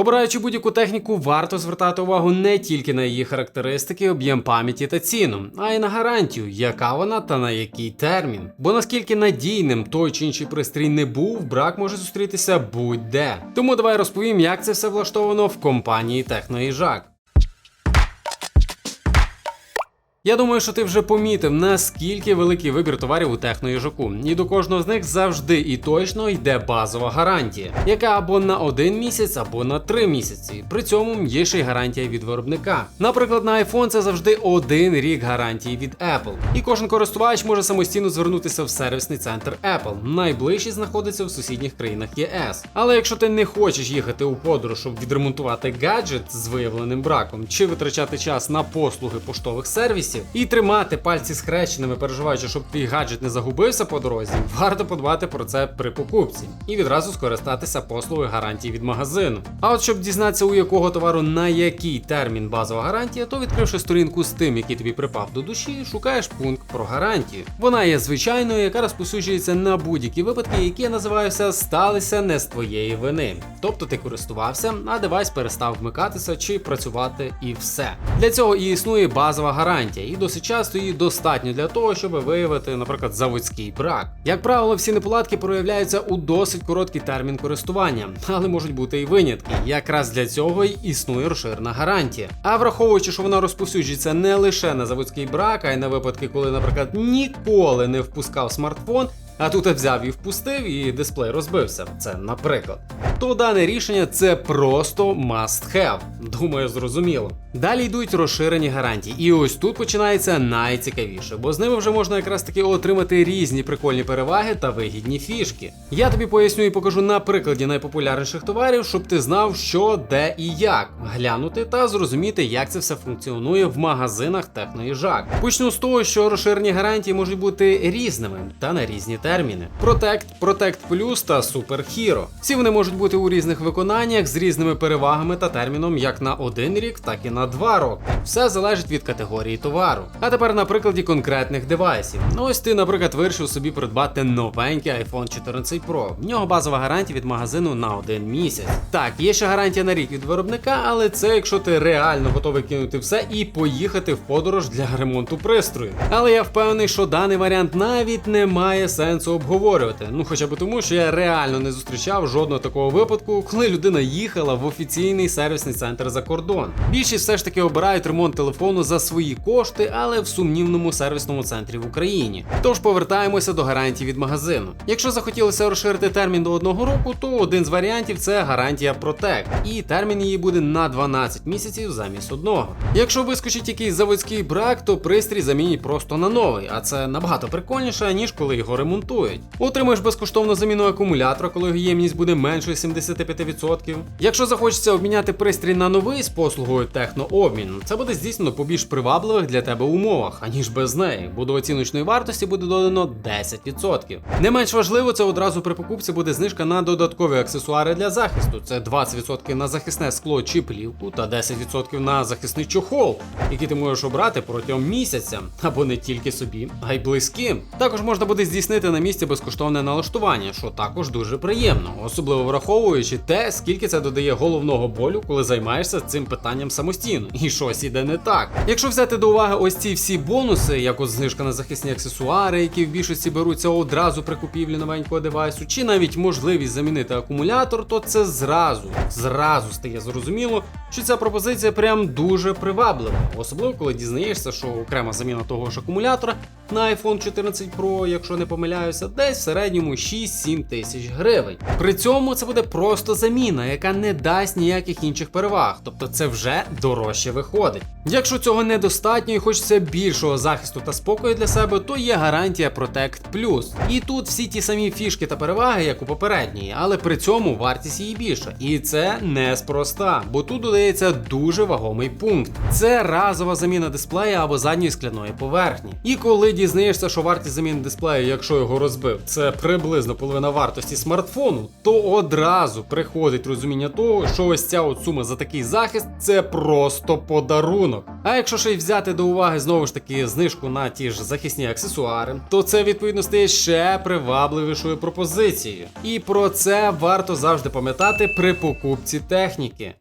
Обираючи будь-яку техніку, варто звертати увагу не тільки на її характеристики, об'єм пам'яті та ціну, а й на гарантію, яка вона та на який термін. Бо наскільки надійним той чи інший пристрій не був, брак може зустрітися будь-де. Тому давай розповім, як це все влаштовано в компанії Техноїжак. Я думаю, що ти вже помітив, наскільки великий вибір товарів у техноїжаку. І до кожного з них завжди і точно йде базова гарантія, яка або на один місяць, або на три місяці. При цьому є ще й гарантія від виробника. Наприклад, на iPhone це завжди один рік гарантії від Apple. І кожен користувач може самостійно звернутися в сервісний центр Apple. Найближчий знаходиться в сусідніх країнах ЄС. Але якщо ти не хочеш їхати у подорож, щоб відремонтувати гаджет з виявленим браком, чи витрачати час на послуги поштових сервісів і тримати пальці схрещеними, переживаючи, щоб твій гаджет не загубився по дорозі, варто подбати про це при покупці і відразу скористатися послугою гарантії від магазину. А от щоб дізнатися, у якого товару на який термін базова гарантія, то відкривши сторінку з тим, який тобі припав до душі, шукаєш пункт про гарантію. Вона є звичайною, яка розпосуджується на будь-які випадки, які я називаюся сталися не з твоєї вини. Тобто ти користувався, а девайс перестав вмикатися чи працювати, і все. Для цього і існує базова гарантія, і досить часто її достатньо для того, щоб виявити, наприклад, заводський брак. Як правило, всі неполадки проявляються у досить короткий термін користування, але можуть бути і винятки. Якраз для цього й існує розширена гарантія. А враховуючи, що вона розповсюджується не лише на заводський брак, а й на випадки, коли, наприклад, ніколи не впускав смартфон. А тут я взяв і впустив, і дисплей розбився. Це наприклад. То дане рішення це просто must have. Думаю, зрозуміло. Далі йдуть розширені гарантії, і ось тут починається найцікавіше, бо з ними вже можна якраз таки отримати різні прикольні переваги та вигідні фішки. Я тобі поясню і покажу на прикладі найпопулярніших товарів, щоб ти знав, що, де і як глянути та зрозуміти, як це все функціонує в магазинах техноїжак. Почну з того, що розширені гарантії можуть бути різними та на різні терміни: Protect, Protect Plus та Super Hero. Всі вони можуть бути у різних виконаннях з різними перевагами та терміном як на один рік, так і на два роки. Все залежить від категорії товару. А тепер на прикладі конкретних девайсів. Ну ось ти, наприклад, вирішив собі придбати новенький iPhone 14 Pro. В нього базова гарантія від магазину на один місяць. Так, є ще гарантія на рік від виробника, але це якщо ти реально готовий кинути все і поїхати в подорож для ремонту пристрою. Але я впевнений, що даний варіант навіть не має сенсу обговорювати. Ну хоча б тому, що я реально не зустрічав жодного такого випадку, коли людина їхала в офіційний сервісний центр за кордон. Більшість все ж таки обирають ремонт телефону за свої кошти, але в сумнівному сервісному центрі в Україні. Тож повертаємося до гарантій від магазину. Якщо захотілося розширити термін до одного року, то один з варіантів це гарантія Protect, і термін її буде на 12 місяців замість одного. Якщо вискочить якийсь заводський брак, то пристрій замінять просто на новий, а це набагато прикольніше, ніж коли його ремонтують. Отримаєш безкоштовну заміну акумулятора, коли його ємність буде меншою 75%. Якщо захочеться обміняти пристрій на новий з послугою технообмін, це буде здійснено по більш привабливих для тебе умовах, аніж без неї, бо до оціночної вартості буде додано 10%. Не менш важливо, це одразу при покупці буде знижка на додаткові аксесуари для захисту. Це 20% на захисне скло чи плівку та 10% на захисний чохол, який ти можеш обрати протягом місяця, або не тільки собі, а й близьким. Також можна буде здійснити на місці безкоштовне налаштування, що також дуже приємно, особливо враховуючи те, скільки це додає головного болю, коли займаєшся цим питанням самостійно, і щось іде не так. Якщо взяти до уваги ось ці всі бонуси, як от знижка на захисні аксесуари, які в більшості беруться одразу при купівлі новенького девайсу, чи навіть можливість замінити акумулятор, то це зразу, зразу стає зрозуміло, що ця пропозиція прям дуже приваблива, особливо коли дізнаєшся, що окрема заміна того ж акумулятора на iPhone 14 Pro, якщо не помиляюся, десь в середньому 6-7 тисяч гривень. При цьому це буде просто заміна, яка не дасть ніяких інших переваг, тобто це вже дорожче виходить. Якщо цього недостатньо і хочеться більшого захисту та спокою для себе, то є гарантія Protect Plus. І тут всі ті самі фішки та переваги, як у попередньої, але при цьому вартість її більша. І це неспроста, бо тут додається дуже вагомий пункт. Це разова заміна дисплея або задньої скляної поверхні. І коли дізнаєшся, що вартість заміни дисплею, якщо його розбив, це приблизно половина вартості смартфону, то одразу приходить розуміння того, що ось ця от сума за такий захист це просто подарунок. А якщо ще й взяти до уваги знову ж таки знижку на ті ж захисні аксесуари, то це відповідно стає ще привабливішою пропозицією. І про це варто завжди пам'ятати при покупці техніки.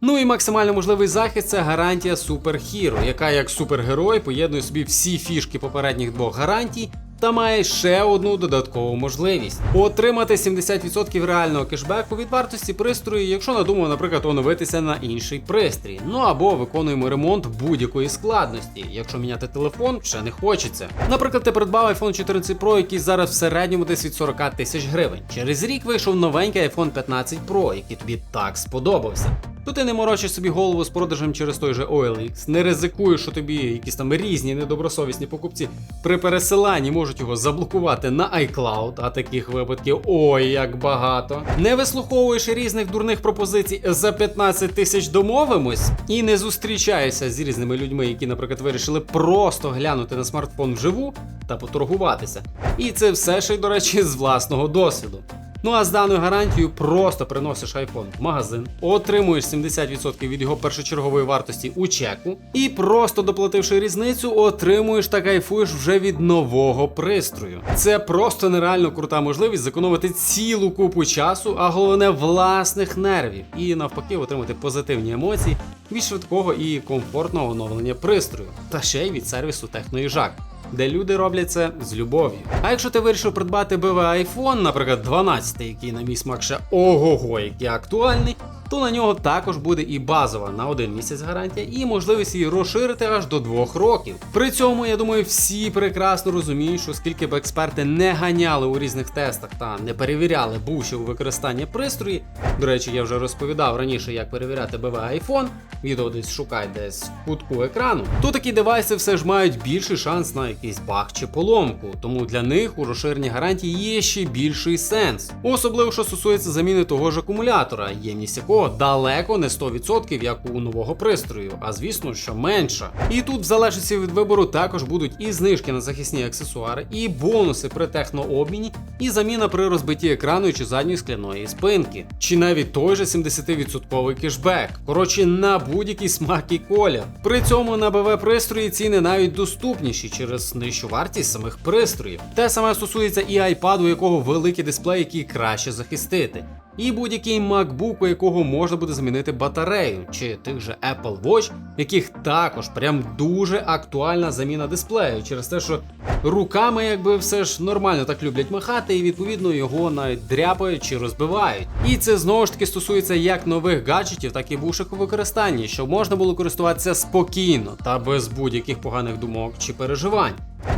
Ну і максимально можливий захист це гарантія Hero, яка як супергерой поєднує собі всі фішки попередніх двох гарантій. Та має ще одну додаткову можливість отримати 70% реального кешбеку від вартості пристрою, якщо надумав, наприклад, оновитися на інший пристрій. Ну або виконуємо ремонт будь-якої складності, якщо міняти телефон ще не хочеться. Наприклад, ти придбав iPhone 14 Pro, який зараз в середньому десь від 40 тисяч гривень. Через рік вийшов новенький iPhone 15 Pro, який тобі так сподобався. То ти не морочиш собі голову з продажем через той же OLX, не ризикуєш, що тобі якісь там різні недобросовісні покупці при пересиланні можуть його заблокувати на iCloud, а таких випадків ой як багато. Не вислуховуєш різних дурних пропозицій за 15 тисяч домовимось і не зустрічаєшся з різними людьми, які, наприклад, вирішили просто глянути на смартфон вживу та поторгуватися. І це все ще й, до речі, з власного досвіду. Ну а з даною гарантією просто приносиш iPhone в магазин, отримуєш 70% від його першочергової вартості у чеку, і просто доплативши різницю, отримуєш та кайфуєш вже від нового пристрою. Це просто нереально крута можливість зекономити цілу купу часу, а головне власних нервів, і навпаки отримати позитивні емоції від швидкого і комфортного оновлення пристрою, та ще й від сервісу техноїжак де люди роблять це з любов'ю. А якщо ти вирішив придбати БВ iPhone, наприклад, 12, який на мій смак ще ого-го, який актуальний, то на нього також буде і базова на один місяць гарантія, і можливість її розширити аж до двох років. При цьому, я думаю, всі прекрасно розуміють, що скільки б експерти не ганяли у різних тестах та не перевіряли бувші у використанні пристрої. До речі, я вже розповідав раніше, як перевіряти БВ iPhone, відео десь шукай десь в кутку екрану, то такі девайси все ж мають більший шанс на якийсь баг чи поломку, тому для них у розширенні гарантії є ще більший сенс. Особливо, що стосується заміни того ж акумулятора, ємність якого далеко не 100%, як у нового пристрою, а звісно, що менша. І тут, в залежності від вибору, також будуть і знижки на захисні аксесуари, і бонуси при технообміні, і заміна при розбитті екрану чи задньої скляної спинки, чи навіть той же 70% кешбек. Коротше, на будь-який смак і колір. При цьому на БВ пристрої ціни навіть доступніші через нижчу вартість самих пристроїв. Те саме стосується і iPad, у якого великий дисплей, який краще захистити. І будь-який MacBook, у якого можна буде замінити батарею, чи тих же Apple Watch, яких також прям дуже актуальна заміна дисплею, через те, що руками якби все ж нормально так люблять махати, і відповідно його навіть дряпають чи розбивають. І це знову ж таки стосується як нових гаджетів, так і бушек у використанні, щоб можна було користуватися спокійно та без будь-яких поганих думок чи переживань.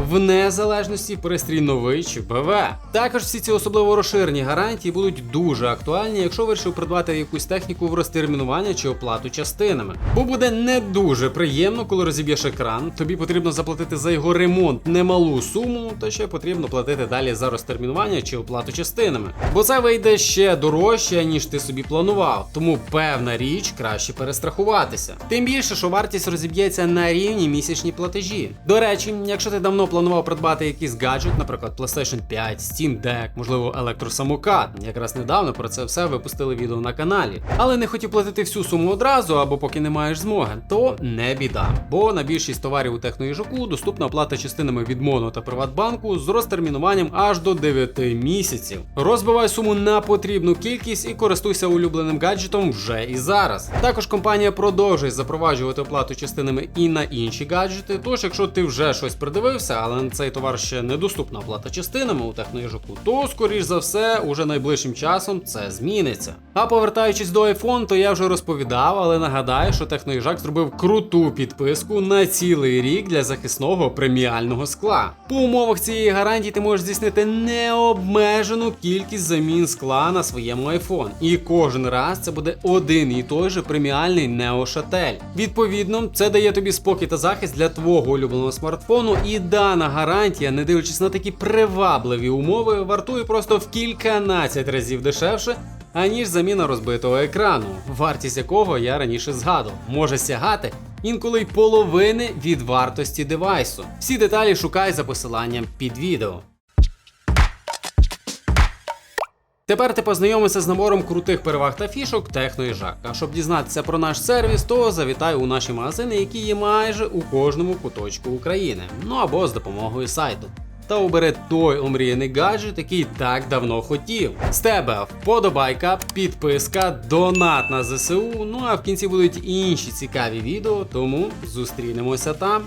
В незалежності пристрій новий чи БВ. Також всі ці особливо розширені гарантії будуть дуже актуальні, якщо вирішив придбати якусь техніку в розтермінування чи оплату частинами. Бо буде не дуже приємно, коли розіб'єш екран. Тобі потрібно заплатити за його ремонт немалу суму, та ще потрібно платити далі за розтермінування чи оплату частинами. Бо це вийде ще дорожче, ніж ти собі планував. Тому певна річ краще перестрахуватися. Тим більше, що вартість розіб'ється на рівні місячні платежі. До речі, якщо ти давно планував придбати якийсь гаджет, наприклад, PlayStation 5, Steam Deck, можливо, електросамокат. Якраз недавно про це все випустили відео на каналі. Але не хотів платити всю суму одразу або поки не маєш змоги, то не біда. Бо на більшість товарів у техноїжаку доступна оплата частинами від Моно та Приватбанку з розтермінуванням аж до 9 місяців. Розбивай суму на потрібну кількість і користуйся улюбленим гаджетом вже і зараз. Також компанія продовжує запроваджувати оплату частинами і на інші гаджети. Тож, якщо ти вже щось придивився, але на цей товар ще недоступна оплата частинами у техноїжаку, то скоріш за все, уже найближчим часом це зміниться. А повертаючись до iPhone, то я вже розповідав, але нагадаю, що техноїжак зробив круту підписку на цілий рік для захисного преміального скла. По умовах цієї гарантії ти можеш здійснити необмежену кількість замін скла на своєму iPhone. І кожен раз це буде один і той же преміальний неошатель. Відповідно, це дає тобі спокій та захист для твого улюбленого смартфону. І дана гарантія, не дивлячись на такі привабливі умови, вартує просто в кільканадцять разів дешевше. Аніж заміна розбитого екрану, вартість якого я раніше згадував, може сягати інколи й половини від вартості девайсу. Всі деталі шукай за посиланням під відео. Тепер ти познайомишся з набором крутих переваг та фішок техноїжак. А щоб дізнатися про наш сервіс, то завітай у наші магазини, які є майже у кожному куточку України. Ну або з допомогою сайту. Та обери той омріяний гаджет, який так давно хотів. З тебе вподобайка, підписка, донат на ЗСУ. Ну а в кінці будуть інші цікаві відео, тому зустрінемося там.